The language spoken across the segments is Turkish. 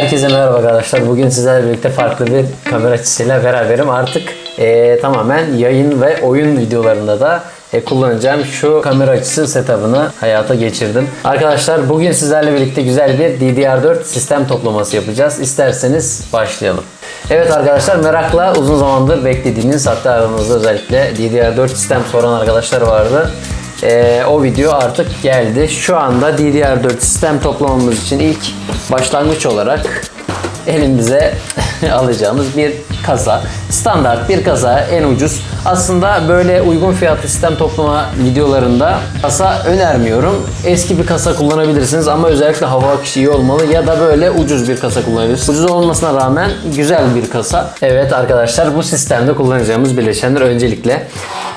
Herkese merhaba arkadaşlar. Bugün sizlerle birlikte farklı bir kamera açısıyla beraberim. Artık eee, tamamen yayın ve oyun videolarında da e, kullanacağım şu kamera açısı setup'ını hayata geçirdim. Arkadaşlar bugün sizlerle birlikte güzel bir DDR4 sistem toplaması yapacağız. İsterseniz başlayalım. Evet arkadaşlar merakla uzun zamandır beklediğiniz hatta aramızda özellikle DDR4 sistem soran arkadaşlar vardı. Ee, o video artık geldi. Şu anda DDR4 sistem toplamamız için ilk başlangıç olarak elimize alacağımız bir kasa. Standart bir kasa en ucuz. Aslında böyle uygun fiyatlı sistem toplama videolarında kasa önermiyorum. Eski bir kasa kullanabilirsiniz ama özellikle hava akışı iyi olmalı ya da böyle ucuz bir kasa kullanabilirsiniz. Ucuz olmasına rağmen güzel bir kasa. Evet arkadaşlar bu sistemde kullanacağımız bileşenler öncelikle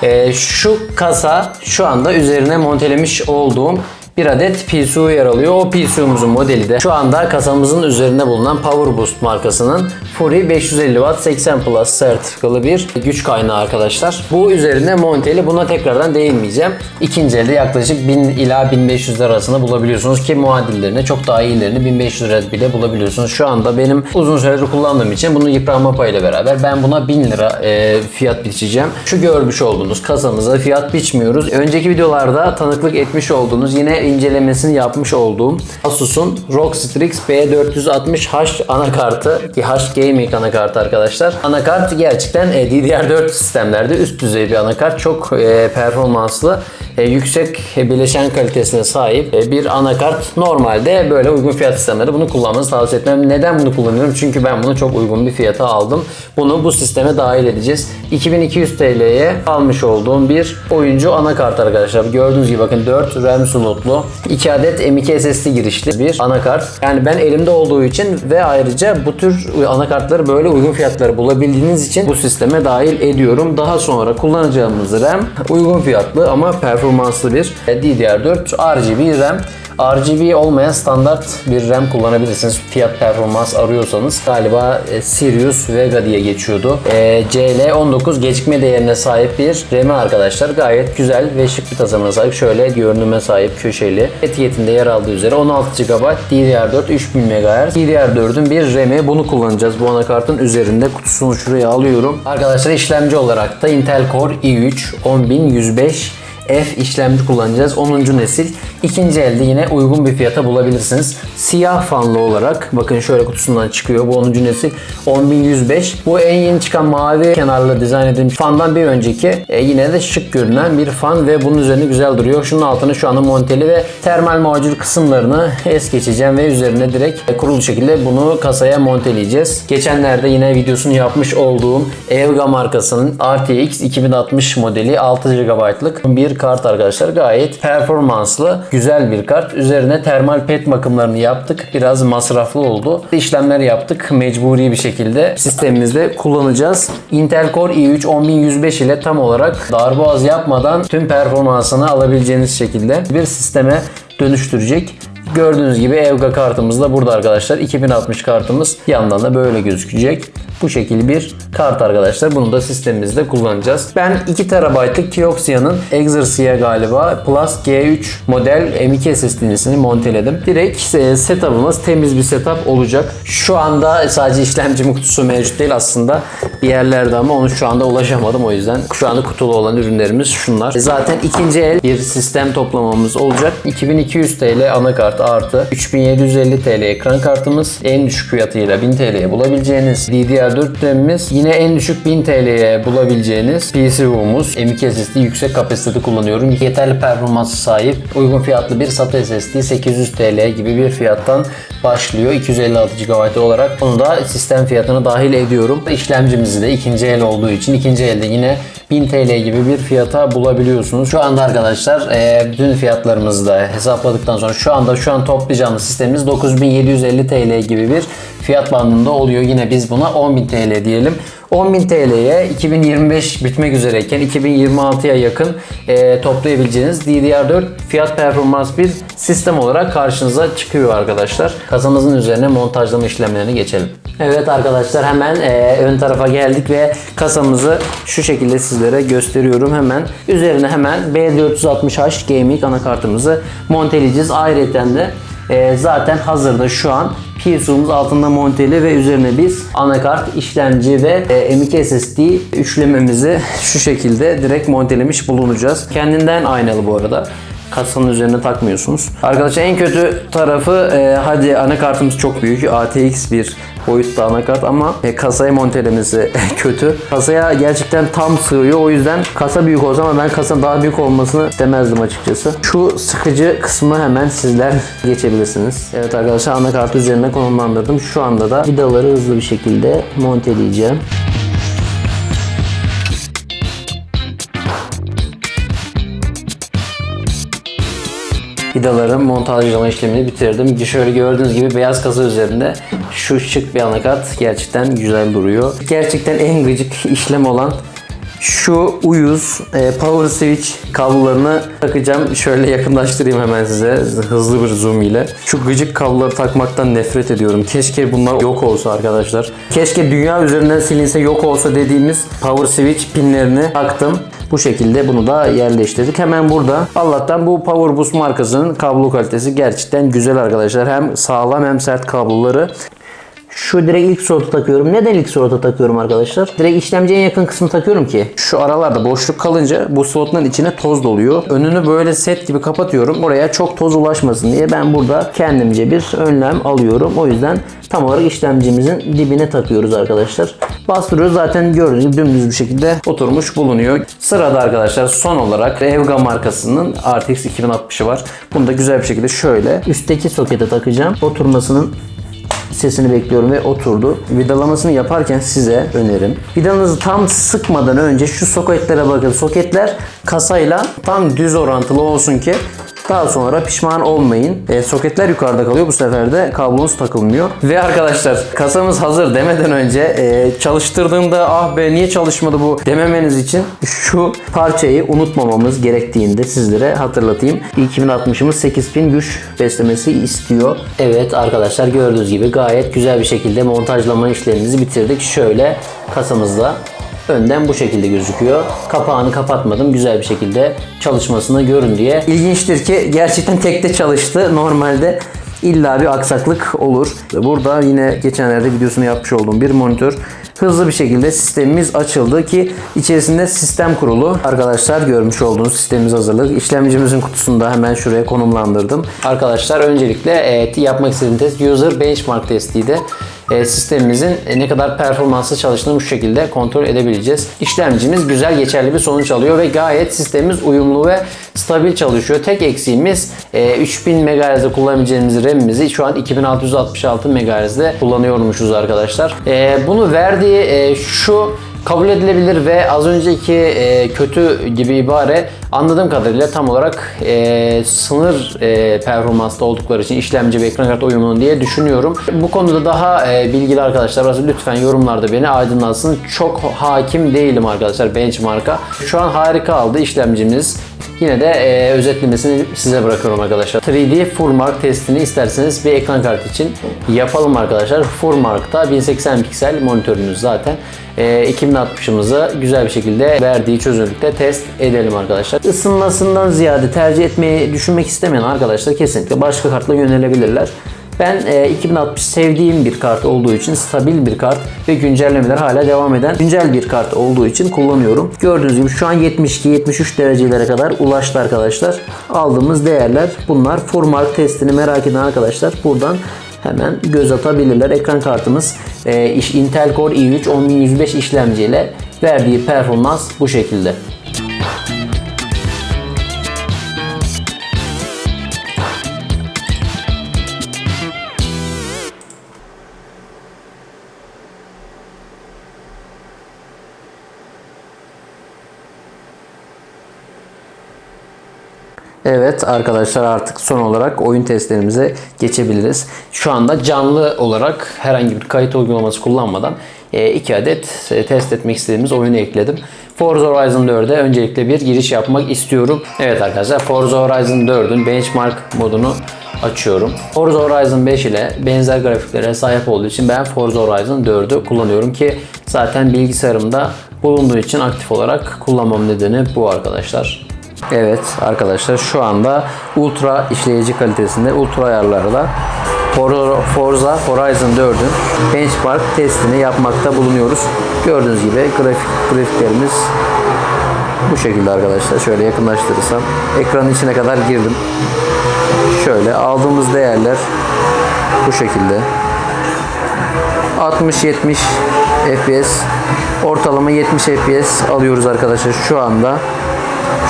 ee, şu kasa şu anda üzerine montelemiş olduğum bir adet PSU yer alıyor. O PSU'muzun modeli de şu anda kasamızın üzerinde bulunan Power Boost markasının Fury 550 Watt 80 Plus sertifikalı bir güç kaynağı arkadaşlar. Bu üzerine monteli. Buna tekrardan değinmeyeceğim. İkinci elde yaklaşık 1000 ila 1500 lira arasında bulabiliyorsunuz ki muadillerine çok daha iyilerini 1500 lira bile bulabiliyorsunuz. Şu anda benim uzun süredir kullandığım için bunun yıpranma payıyla beraber ben buna 1000 lira e, fiyat biçeceğim. Şu görmüş olduğunuz kasamıza fiyat biçmiyoruz. Önceki videolarda tanıklık etmiş olduğunuz yine incelemesini yapmış olduğum Asus'un ROG Strix B460H anakartı ki H Gaming anakartı arkadaşlar. Anakart gerçekten e, DDR4 sistemlerde üst düzey bir anakart. Çok e, performanslı, e, yüksek bileşen kalitesine sahip e, bir anakart. Normalde böyle uygun fiyat sistemleri bunu kullanmanızı tavsiye etmem. Neden bunu kullanıyorum? Çünkü ben bunu çok uygun bir fiyata aldım. Bunu bu sisteme dahil edeceğiz. 2200 TL'ye almış olduğum bir oyuncu anakart arkadaşlar. Gördüğünüz gibi bakın 4 RAM slotlu 2 adet M.2 SSD girişli bir anakart. Yani ben elimde olduğu için ve ayrıca bu tür anakartları böyle uygun fiyatları bulabildiğiniz için bu sisteme dahil ediyorum. Daha sonra kullanacağımız RAM uygun fiyatlı ama performanslı bir DDR4 RGB RAM. RGB olmayan standart bir RAM kullanabilirsiniz. Fiyat performans arıyorsanız. Galiba e, Sirius Vega diye geçiyordu. E, CL19 gecikme değerine sahip bir RAM arkadaşlar. Gayet güzel ve şık bir tasarıma sahip. Şöyle görünüme sahip köşeli. Etiketinde yer aldığı üzere 16 GB DDR4 3000 MHz. DDR4'ün bir RAM'i. Bunu kullanacağız. Bu anakartın üzerinde kutusunu şuraya alıyorum. Arkadaşlar işlemci olarak da Intel Core i3 10105 F işlemci kullanacağız. 10. nesil. İkinci elde yine uygun bir fiyata bulabilirsiniz. Siyah fanlı olarak bakın şöyle kutusundan çıkıyor. Bu 10. nesil 10105. Bu en yeni çıkan mavi kenarlı dizayn edilmiş fandan bir önceki e, yine de şık görünen bir fan ve bunun üzerine güzel duruyor. Şunun altına şu anda monteli ve termal macül kısımlarını es geçeceğim ve üzerine direkt e, kurulu şekilde bunu kasaya monteleyeceğiz. Geçenlerde yine videosunu yapmış olduğum Evga markasının RTX 2060 modeli 6 GB'lık bir kart arkadaşlar. Gayet performanslı, güzel bir kart. Üzerine termal pet bakımlarını yaptık. Biraz masraflı oldu. İşlemler yaptık mecburi bir şekilde. Sistemimizde kullanacağız. Intel Core i3 10105 ile tam olarak darboğaz yapmadan tüm performansını alabileceğiniz şekilde bir sisteme dönüştürecek. Gördüğünüz gibi Evga kartımız da burada arkadaşlar. 2060 kartımız yandan da böyle gözükecek. Bu şekilde bir kart arkadaşlar. Bunu da sistemimizde kullanacağız. Ben 2 TB'lık Kioxia'nın Exercia galiba Plus G3 model M2 SSD'sini monteledim. Direkt e, setup'ımız temiz bir setup olacak. Şu anda sadece işlemcim kutusu mevcut değil aslında. Bir yerlerde ama onu şu anda ulaşamadım o yüzden. Şu anda kutulu olan ürünlerimiz şunlar. E, Zaten ikinci el bir sistem toplamamız olacak. 2200 TL anakart artı 3750 TL ekran kartımız. En düşük fiyatıyla 1000 TL'ye bulabileceğiniz DDR4 RAM'imiz. Yine en düşük 1000 TL'ye bulabileceğiniz PCU'muz. M2 SSD yüksek kapasitede kullanıyorum. Yeterli performansı sahip. Uygun fiyatlı bir SATA SSD 800 TL gibi bir fiyattan başlıyor. 256 GB olarak. Bunu da sistem fiyatına dahil ediyorum. İşlemcimizi de ikinci el olduğu için ikinci elde yine 1000 TL gibi bir fiyata bulabiliyorsunuz. Şu anda arkadaşlar e, bütün fiyatlarımızı da hesapladıktan sonra şu anda şu an toplayacağımız sistemimiz 9750 TL gibi bir fiyat bandında oluyor. Yine biz buna 10.000 TL diyelim. 10.000 TL'ye 2025 bitmek üzereyken 2026'ya yakın e, toplayabileceğiniz DDR4 fiyat performans bir sistem olarak karşınıza çıkıyor arkadaşlar. Kasamızın üzerine montajlama işlemlerini geçelim. Evet arkadaşlar hemen e, ön tarafa geldik ve kasamızı şu şekilde sizlere gösteriyorum hemen. Üzerine hemen B460H Gaming anakartımızı monteleyeceğiz. Ayrıca de e, zaten hazırda şu an PSU'muz altında monteli ve üzerine biz anakart, işlemci ve e, M.2 SSD üçlememizi şu şekilde direkt montelemiş bulunacağız. Kendinden aynalı bu arada kasanın üzerine takmıyorsunuz. Arkadaşlar en kötü tarafı e, hadi anakartımız çok büyük. ATX bir boyutta anakart ama e, kasaya montelemesi kötü. Kasaya gerçekten tam sığıyor. O yüzden kasa büyük olsa ama ben kasanın daha büyük olmasını istemezdim açıkçası. Şu sıkıcı kısmı hemen sizler geçebilirsiniz. Evet arkadaşlar anakartı üzerine konumlandırdım. Şu anda da vidaları hızlı bir şekilde monteleyeceğim. Vidaların montajlama işlemini bitirdim. Şöyle gördüğünüz gibi beyaz kasa üzerinde şu şık bir anakart gerçekten güzel duruyor. Gerçekten en gıcık işlem olan şu uyuz e, power switch kablolarını takacağım. Şöyle yakınlaştırayım hemen size hızlı bir zoom ile. Şu gıcık kabloları takmaktan nefret ediyorum. Keşke bunlar yok olsa arkadaşlar. Keşke dünya üzerinden silinse yok olsa dediğimiz power switch pinlerini taktım. Bu şekilde bunu da yerleştirdik. Hemen burada Allah'tan bu Power markasının kablo kalitesi gerçekten güzel arkadaşlar. Hem sağlam hem sert kabloları. Şu direkt ilk slota takıyorum. Neden ilk slota takıyorum arkadaşlar? Direkt işlemciye yakın kısmı takıyorum ki. Şu aralarda boşluk kalınca bu slotların içine toz doluyor. Önünü böyle set gibi kapatıyorum. Oraya çok toz ulaşmasın diye ben burada kendimce bir önlem alıyorum. O yüzden tam olarak işlemcimizin dibine takıyoruz arkadaşlar. Bastırıyoruz zaten gördüğünüz gibi dümdüz bir şekilde oturmuş bulunuyor. Sırada arkadaşlar son olarak Evga markasının RTX 2060'ı var. Bunu da güzel bir şekilde şöyle üstteki sokete takacağım. Oturmasının sesini bekliyorum ve oturdu. Vidalamasını yaparken size önerim. Vidanızı tam sıkmadan önce şu soketlere bakın. Soketler kasayla tam düz orantılı olsun ki daha sonra pişman olmayın. E, soketler yukarıda kalıyor. Bu sefer de kablonuz takılmıyor. Ve arkadaşlar kasamız hazır demeden önce e, çalıştırdığımda ah be niye çalışmadı bu dememeniz için şu parçayı unutmamamız gerektiğinde sizlere hatırlatayım. 2060'ımız 8000 güç beslemesi istiyor. Evet arkadaşlar gördüğünüz gibi gayet güzel bir şekilde montajlama işlemimizi bitirdik. Şöyle kasamızda Önden bu şekilde gözüküyor. Kapağını kapatmadım. Güzel bir şekilde çalışmasını görün diye. İlginçtir ki gerçekten tekte çalıştı. Normalde illa bir aksaklık olur. Burada yine geçenlerde videosunu yapmış olduğum bir monitör. Hızlı bir şekilde sistemimiz açıldı ki içerisinde sistem kurulu. Arkadaşlar görmüş olduğunuz sistemimiz hazırlık. İşlemcimizin kutusunu da hemen şuraya konumlandırdım. Arkadaşlar öncelikle e, yapmak istediğim test user benchmark testiydi sistemimizin ne kadar performanslı çalıştığını bu şekilde kontrol edebileceğiz. İşlemcimiz güzel geçerli bir sonuç alıyor ve gayet sistemimiz uyumlu ve stabil çalışıyor. Tek eksiğimiz e, 3000 MHz'de kullanabileceğimiz RAM'imizi şu an 2666 MHz'de kullanıyormuşuz arkadaşlar. E, bunu verdiği e, şu kabul edilebilir ve az önceki e, kötü gibi ibare anladığım kadarıyla tam olarak e, sınır e, performanslı oldukları için işlemci ve ekran kartı uyumlu diye düşünüyorum. Bu konuda daha e, bilgili arkadaşlar varsa lütfen yorumlarda beni aydınlatsın. Çok hakim değilim arkadaşlar benchmark'a. Şu an harika aldı işlemcimiz. Yine de e, özetlemesini size bırakıyorum arkadaşlar. 3D Furmark testini isterseniz bir ekran kartı için yapalım arkadaşlar. Furmark'ta 1080 piksel monitörümüz zaten. E, 2060'ımızı güzel bir şekilde verdiği çözünürlükte test edelim arkadaşlar. Isınmasından ziyade tercih etmeyi düşünmek istemeyen arkadaşlar kesinlikle başka kartla yönelebilirler. Ben e, 2060 sevdiğim bir kart olduğu için stabil bir kart ve güncellemeler hala devam eden güncel bir kart olduğu için kullanıyorum. Gördüğünüz gibi şu an 72-73 derecelere kadar ulaştı arkadaşlar. Aldığımız değerler bunlar. Furmark testini merak eden arkadaşlar buradan hemen göz atabilirler. Ekran kartımız e, Intel Core i3 10105 işlemciyle verdiği performans bu şekilde. Evet arkadaşlar artık son olarak oyun testlerimize geçebiliriz. Şu anda canlı olarak herhangi bir kayıt uygulaması kullanmadan e, iki adet e, test etmek istediğimiz oyunu ekledim. Forza Horizon 4'e öncelikle bir giriş yapmak istiyorum. Evet arkadaşlar Forza Horizon 4'ün benchmark modunu açıyorum. Forza Horizon 5 ile benzer grafiklere sahip olduğu için ben Forza Horizon 4'ü kullanıyorum ki zaten bilgisayarımda bulunduğu için aktif olarak kullanmam nedeni bu arkadaşlar. Evet arkadaşlar şu anda ultra işleyici kalitesinde ultra ayarlarla For- Forza Horizon 4'ün benchmark testini yapmakta bulunuyoruz. Gördüğünüz gibi grafik grafiklerimiz bu şekilde arkadaşlar. Şöyle yakınlaştırırsam ekranın içine kadar girdim. Şöyle aldığımız değerler bu şekilde. 60-70 FPS ortalama 70 FPS alıyoruz arkadaşlar şu anda.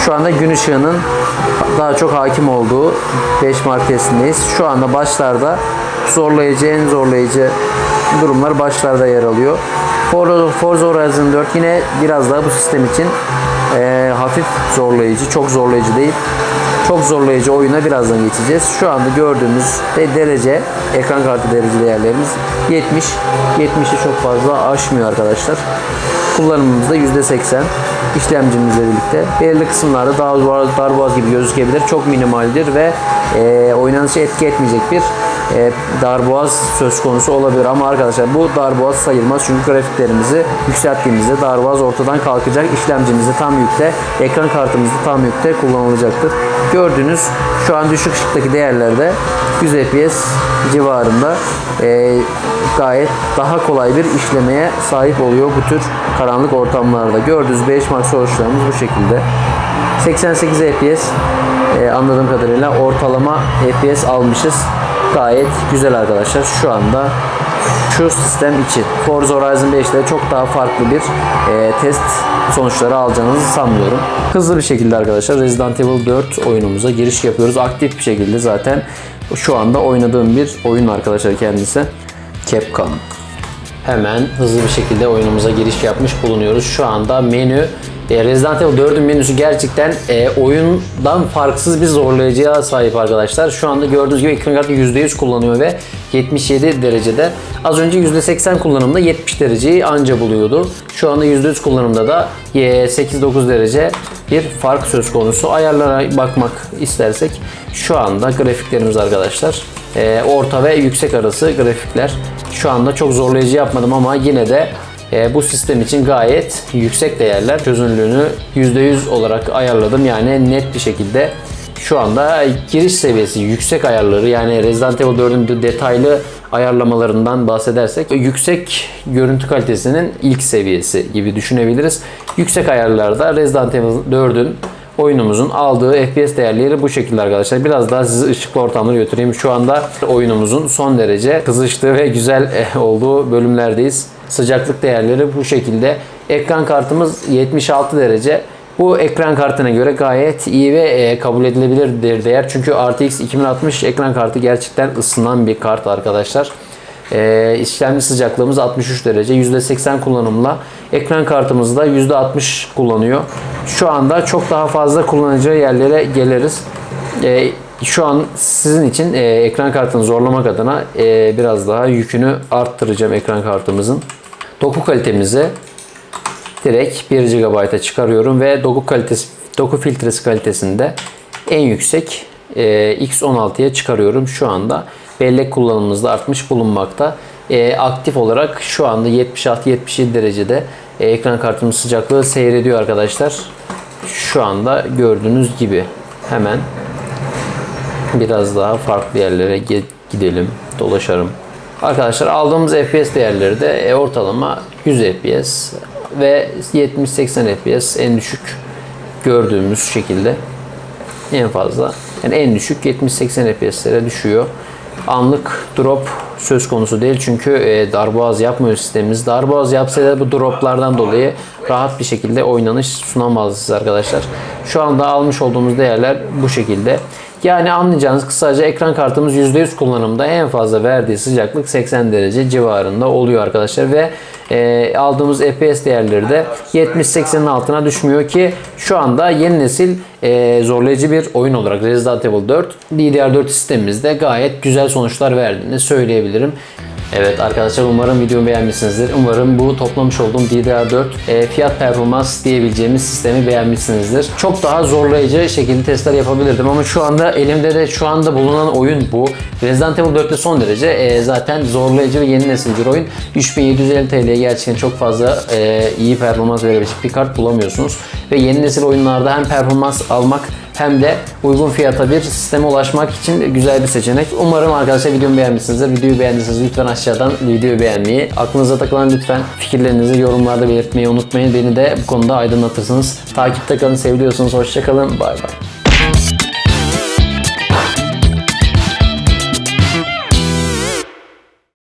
Şu anda gün ışığının daha çok hakim olduğu benchmark testindeyiz. Şu anda başlarda zorlayıcı, en zorlayıcı durumlar başlarda yer alıyor. For- Forza Horizon 4 yine biraz daha bu sistem için eee, hafif zorlayıcı, çok zorlayıcı değil. Çok zorlayıcı oyuna birazdan geçeceğiz. Şu anda gördüğümüz de derece, ekran kartı derece değerlerimiz 70. 70'i çok fazla aşmıyor arkadaşlar. Kullanımımız da %80 işlemcimizle birlikte. Belirli kısımlarda daha dar- darboğaz gibi gözükebilir. Çok minimaldir ve e, oynanışı etki etmeyecek bir e, darboğaz söz konusu olabilir. Ama arkadaşlar bu darboğaz sayılmaz. Çünkü grafiklerimizi yükselttiğimizde darboğaz ortadan kalkacak. İşlemcimiz de tam yükte, ekran kartımız da tam yükte kullanılacaktır. Gördüğünüz şu an düşük ışıktaki değerlerde 100 FPS civarında e, gayet daha kolay bir işlemeye sahip oluyor bu tür karanlık ortamlarda. Gördüğünüz benchmark sonuçlarımız bu şekilde. 88 FPS e, anladığım kadarıyla ortalama FPS almışız. Gayet güzel arkadaşlar. Şu anda şu sistem için Forza Horizon 5'te çok daha farklı bir e, test sonuçları alacağınızı sanmıyorum. Hızlı bir şekilde arkadaşlar Resident Evil 4 oyunumuza giriş yapıyoruz. Aktif bir şekilde zaten şu anda oynadığım bir oyun arkadaşlar kendisi. Capcom. Hemen hızlı bir şekilde oyunumuza giriş yapmış bulunuyoruz. Şu anda menü e, Resident Evil 4'ün menüsü gerçekten e, oyundan farksız bir zorlayıcıya sahip arkadaşlar. Şu anda gördüğünüz gibi ekran kartı %100 kullanıyor ve 77 derecede. Az önce %80 kullanımda 70 dereceyi anca buluyordu. Şu anda %100 kullanımda da e, 8-9 derece bir fark söz konusu. Ayarlara bakmak istersek şu anda grafiklerimiz arkadaşlar e, orta ve yüksek arası grafikler. Şu anda çok zorlayıcı yapmadım ama yine de e, bu sistem için gayet yüksek değerler çözünürlüğünü %100 olarak ayarladım. Yani net bir şekilde şu anda giriş seviyesi yüksek ayarları yani Resident Evil 4'ün detaylı ayarlamalarından bahsedersek yüksek görüntü kalitesinin ilk seviyesi gibi düşünebiliriz. Yüksek ayarlarda Resident Evil 4'ün oyunumuzun aldığı FPS değerleri bu şekilde arkadaşlar. Biraz daha sizi ışıklı ortamlara götüreyim. Şu anda oyunumuzun son derece kızıştığı ve güzel eh, olduğu bölümlerdeyiz. Sıcaklık değerleri bu şekilde. Ekran kartımız 76 derece. Bu ekran kartına göre gayet iyi ve e, kabul edilebilir bir değer. Çünkü RTX 2060 ekran kartı gerçekten ısınan bir kart arkadaşlar. E, işlemci sıcaklığımız 63 derece. %80 kullanımla ekran kartımız da %60 kullanıyor. Şu anda çok daha fazla kullanıcı yerlere geliriz. E, şu an sizin için e, ekran kartını zorlamak adına e, biraz daha yükünü arttıracağım ekran kartımızın. Doku kalitemizi direkt 1 GB'a çıkarıyorum ve doku kalitesi doku filtresi kalitesinde en yüksek e, X16'ya çıkarıyorum şu anda. Bellek kullanımımız da artmış bulunmakta. E, aktif olarak şu anda 76-77 derecede e, ekran kartımız sıcaklığı seyrediyor arkadaşlar. Şu anda gördüğünüz gibi hemen biraz daha farklı yerlere gidelim, dolaşalım. Arkadaşlar aldığımız FPS değerleri de e, ortalama 100 FPS ve 70-80 FPS en düşük gördüğümüz şekilde en fazla yani en düşük 70-80 FPS'lere düşüyor. Anlık drop söz konusu değil çünkü e, darboğaz yapmıyor sistemimiz. Darboğaz yapsaydı bu droplardan dolayı rahat bir şekilde oynanış sunamazdı siz arkadaşlar. Şu anda almış olduğumuz değerler bu şekilde. Yani anlayacağınız kısaca ekran kartımız %100 kullanımda en fazla verdiği sıcaklık 80 derece civarında oluyor arkadaşlar ve e, aldığımız FPS değerleri de 70-80'in altına düşmüyor ki şu anda yeni nesil e, zorlayıcı bir oyun olarak Resident Evil 4 DDR4 sistemimizde gayet güzel sonuçlar verdiğini söyleyebilirim. Evet arkadaşlar umarım videomu beğenmişsinizdir. Umarım bu toplamış olduğum DDR4 e, fiyat performans diyebileceğimiz sistemi beğenmişsinizdir. Çok daha zorlayıcı şekilde testler yapabilirdim ama şu anda elimde de şu anda bulunan oyun bu. Resident Evil 4'te son derece e, zaten zorlayıcı ve yeni nesil bir oyun. 3750 TL'ye gerçekten çok fazla e, iyi performans verebilecek bir kart bulamıyorsunuz. Ve yeni nesil oyunlarda hem performans almak hem de uygun fiyata bir sisteme ulaşmak için güzel bir seçenek. Umarım arkadaşlar videomu beğenmişsinizdir. Videoyu beğendiyseniz lütfen aşağıdan videoyu beğenmeyi, aklınıza takılan lütfen fikirlerinizi yorumlarda belirtmeyi unutmayın. Beni de bu konuda aydınlatırsınız. Takipte kalın, seviliyorsunuz. Hoşçakalın. Bay bay.